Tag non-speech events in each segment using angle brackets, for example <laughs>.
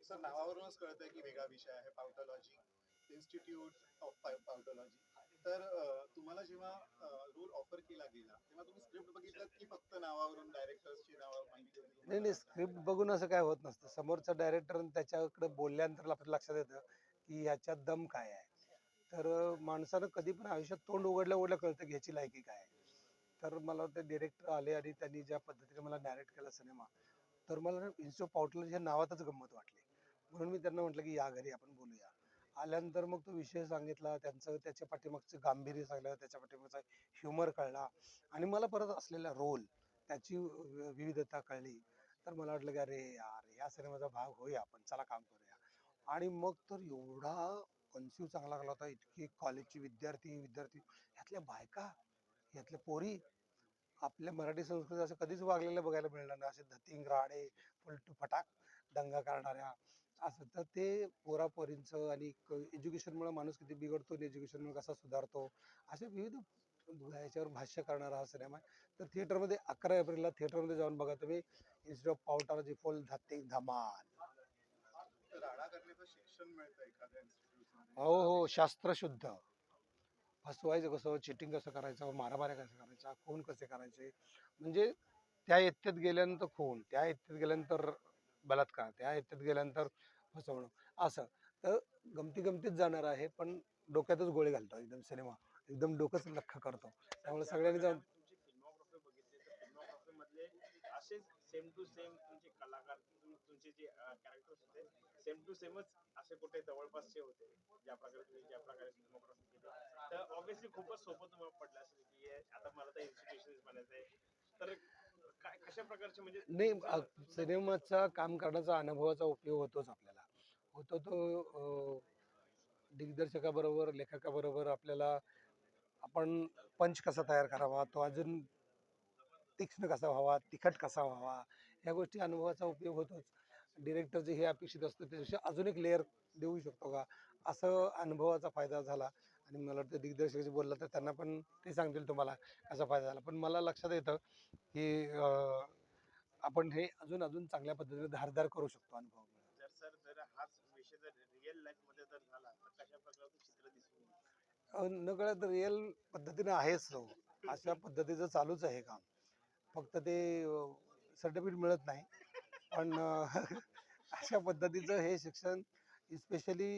Sir नावावरूनच कळतंय की वेगळा विषय आहे पावटॉलॉजी इन्स्टिट्यूट ऑफ पावटॉलॉजी तर तुम्हाला जेव्हा रोल ऑफर केला गेला तेव्हा तुम्ही स्क्रिप्ट बघितलं की फक्त नावावरून डायरेक्टर्सची नावं माहिती होती नाही नाही स्क्रिप्ट बघून असं काय होत नसतं. समोरचा डायरेक्टर त्याच्याकडे बोलल्यानंतर आपल्या लक्षात येतं की ह्याच्यात दम काय आहे. तर माणसानं कधी पण आयुष्यात तोंड उघडल्या उघडल्या कळतं की ह्याची लायकी काय आहे. तर मला वाटतं डिरेक्टर आले आणि त्यांनी ज्या पद्धतीने मला डायरेक्ट केला सिनेमा तर मला इन्स्टो पावटलर ह्या नावातच गंमत वाटली. म्हणून मी त्यांना म्हटलं की या घरी आपण बोलूया. आल्यानंतर मग तो विषय सांगितला त्यांचं त्याच्या पाठीमागचं गांभीर्य सांगलं त्याच्या पाठीमागचा ह्युमर कळला आणि मला परत असलेला रोल त्याची विविधता कळली. तर मला वाटलं की अरे यार या सिनेमाचा भाग होऊया आपण चला काम करूया. आणि मग तर एवढा कन्स्यू चांगला लागला होता इतकी कॉलेजची विद्यार्थी विद्यार्थी ह्यातल्या बायका ह्यातल्या पोरी आपल्या मराठी संस्कृती असं कधीच वागलेलं बघायला मिळणार नाही. असे धतिंग राडे फुलटू फटाक दंगा करणाऱ्या असं. तर ते पोरापोरींचं आणि एज्युकेशनमुळे माणूस किती बिघडतो आणि एज्युकेशनमुळे कसा सुधारतो असे विविध याच्यावर भाष्य करणारा हा सिनेमा आहे. तर थिएटरमध्ये अकरा एप्रिलला थिएटरमध्ये जाऊन बघा तुम्ही. इन्स्टेड ऑफ पावटाला फुल धतिंग धमाल. इन्स्टिट्यूट हो हो. शास्त्रशुद्ध. फसवायचं कसं? चिटिंग कसं करायचं? मारामाऱ्या कसं करायचा खून कसे करायचे? म्हणजे त्या इत्येत गेल्यानंतर खून त्या इत्येत गेल्यानंतर बलात्कार त्या इत्येत गेल्यानंतर फसवणं असं. तर गमती गमतीच जाणार आहे पण डोक्यातच गोळी घालतो एकदम सिनेमा. एकदम डोकंच लख करतो. त्यामुळे सगळ्यांनी जाऊन असेच सेम टू सेम तुमचे कलाकार तुमचे जे कॅरेक्टर्स होते टू सेमच असे कुठे जवळपासचे होते ज्या प्रकारे तुम्ही ज्या प्रकारे फिल्मोग्राफी केली. तर ऑब्व्हियसली खूपच सोपं तुम्हाला पडलं असेल की आता मला तर इन्स्टिट्यूशन बनायचं आहे. तर काय कशा प्रकारचे म्हणजे नाही सिनेमाचा काम करण्याचा अनुभवाचा उपयोग होतोच आपल्याला. होतो तो दिग्दर्शकाबरोबर लेखकाबरोबर आपल्याला आपण पंच कसा तयार करावा तो अजून तीक्ष्ण कसा व्हावा तिखट कसा व्हावा ह्या गोष्टी अनुभवाचा उपयोग होतोच. डिरेक्टरचे हे अपेक्षित असतं त्याच्यापेक्षा अजून एक लेअर देऊ शकतो का? असं अनुभवाचा फायदा झाला. आणि मला वाटतं दिग्दर्शकाशी बोलला तर त्यांना पण ते सांगतील तुम्हाला कसा फायदा झाला. पण मला लक्षात येतं की आपण हे अजून अजून चांगल्या पद्धतीने धारदार करू शकतो अनुभव जर सर जर हाच विषय जर रिअल लाईफमध्ये जर झाला तर कशा प्रकारचं चित्र दिसून येईल? अं, न कळत रिअल पद्धतीने आहेच तो. अशा पद्धतीचं चालूच आहे काम. फक्त ते सर्टिफिकेट मिळत नाही. पण <laughs> अशा पद्धतीचं हे शिक्षण स्पेशली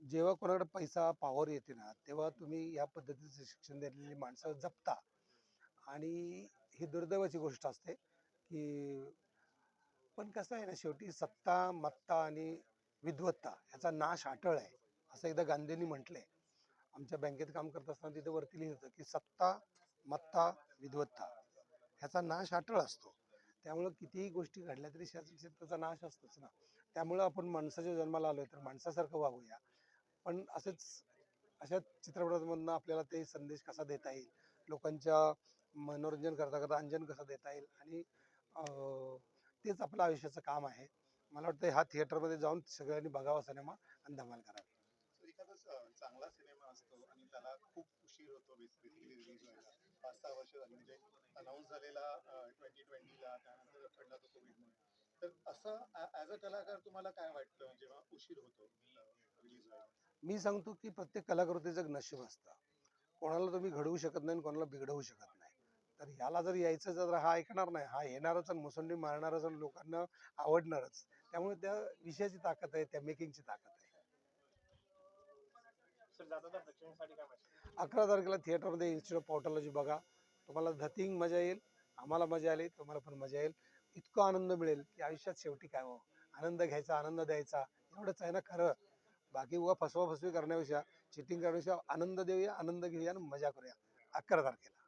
जेव्हा कोणाकडे पैसा पॉवर येते ना तेव्हा तुम्ही या पद्धतीचं शिक्षण दिलेली माणसं जपता. आणि ही दुर्दैवाची गोष्ट असते की पण कसं आहे ना शेवटी सत्ता मत्ता आणि विद्वत्ता याचा नाश अटळ आहे असं एकदा गांधींनी म्हटलंय. आमच्या बँकेत काम करत असताना तिथे वरती लिहिलं होतं की सत्ता मत्ता विद्वत्ता ह्याचा नाश अटळ असतो. त्यामुळं कितीही गोष्टी घडल्या तरी शेत- त्याचा नाश असतोच ना. त्यामुळं आपण माणसाच्या जन्माला आलोय तर माणसासारखं वागूया. पण असेच अशा चित्रपटांमधनं आपल्याला ते संदेश कसा देता येईल? लोकांच्या मनोरंजन करता करता अंजन कसं देता येईल? आणि तेच आपलं आयुष्याचं काम आहे. मला वाटतं ह्या थिएटरमध्ये जाऊन सगळ्यांनी बघावा सिनेमा आणि धमाल करावा So, एखादा च- चांगला सिनेमा असतो आणि त्याला खूप उशीर होतो बेसिकली रिलीज व्हायला. पाच सहा वर्ष झाली. म्हणजे अनाऊन्स झालेला ट्वेंटी ट्वेंटीला त्यानंतर घडला तो कोविडमुळे तर असं ऍज अ कलाकार तुम्हाला काय वाटतं? जेव्हा उशीर होतो रिलीज व्हायला. मी सांगतो की प्रत्येक कलाकृतीचं एक नशीब असतं. कोणाला तुम्ही घडवू शकत नाही आणि कोणाला बिघडवू शकत नाही. तर ह्याला जर यायचं तर हा ऐकणार नाही हा येणारच आणि मुसंडी मारणारच आणि लोकांना आवडणारच. त्यामुळे त्या विषयाची ताकद आहे त्या मेकिंगची ताकद आहे. अकरा तारखेला थिएटरमध्ये इन्स्टिट्यूट ऑफ पॉटॉलॉजी बघा. तुम्हाला धतिंग मजा येईल आम्हाला मजा आली तुम्हाला पण मजा येईल. इतका आनंद मिळेल की आयुष्यात शेवटी काय हो? आनंद घ्यायचा आनंद द्यायचा एवढंच आहे ना खरं? बाकी उगा फसवा फसवी करण्यापेक्षा चिटिंग करण्यापेक्षा आनंद देऊया आनंद घेऊया आणि मजा करूया. अकरा तारखेला.